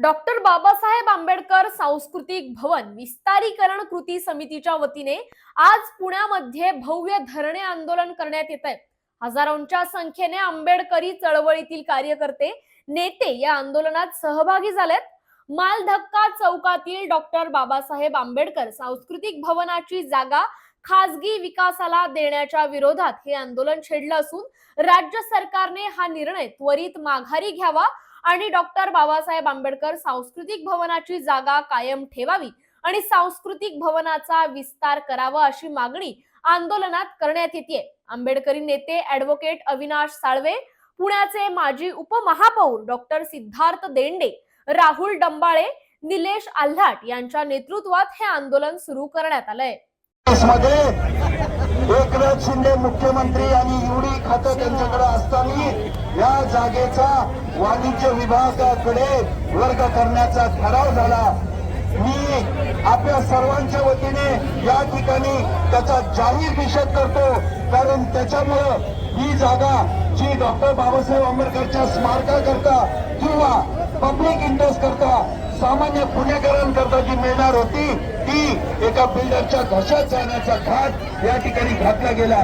Doctor Babasaheb Ambedkar सांस्कृतिक भवन विस्तारीकरण कृती समितीच्या वतीने आज पुण्यामध्ये भव्य धरणे आंदोलन करण्यात येत आहे. हजारोंच्या संख्येने आंबेडकरी चळवळीतील कार्यकर्ते नेते या आंदोलनात सहभागी झालेत. मालधक्का चौकातील डॉक्टर बाबासाहेब आंबेडकर सांस्कृतिक भवनाची जागा खासगी विकासाला देण्याच्या विरोधात हे आंदोलन छेडलं असून राज्य सरकारने हा निर्णय त्वरित माघारी घ्यावा आणि डॉक्टर बाबासाहेब आंबेडकर सांस्कृतिक भवनाची जागा कायम ठेवावी आणि सांस्कृतिक भवनाचा विस्तार करावा अशी मागणी आंदोलनात करण्यात येते. आंबेडकरी नेते ऍडव्होकेट अविनाश साळवे पुण्याचे माजी उपमहापौर डॉक्टर सिद्धार्थ देंडे राहुल डंबाळे निलेश आल्हाट यांच्या नेतृत्वात हे आंदोलन सुरू करण्यात आलंय. एकनाथ शिंदे मुख्यमंत्री आणि युडी खातं त्यांच्याकडे असताना या जागेचा वाणिज्य विभागाकडे वर्ग करण्याचा ठराव झाला. मी आपल्या सर्वांच्या वतीने या ठिकाणी त्याचा जाहीर निषेध करतो. कारण त्याच्यामुळं ही जागा जी डॉक्टर बाबासाहेब आंबेडकरच्या स्मारकाकरता किंवा पब्लिक इंटरेस्ट करता सामान्य पुणेकरांकरता जी मिळणार होती ती एका बिल्डरच्या घशात जाण्याचा घाट या ठिकाणी घातला गेला.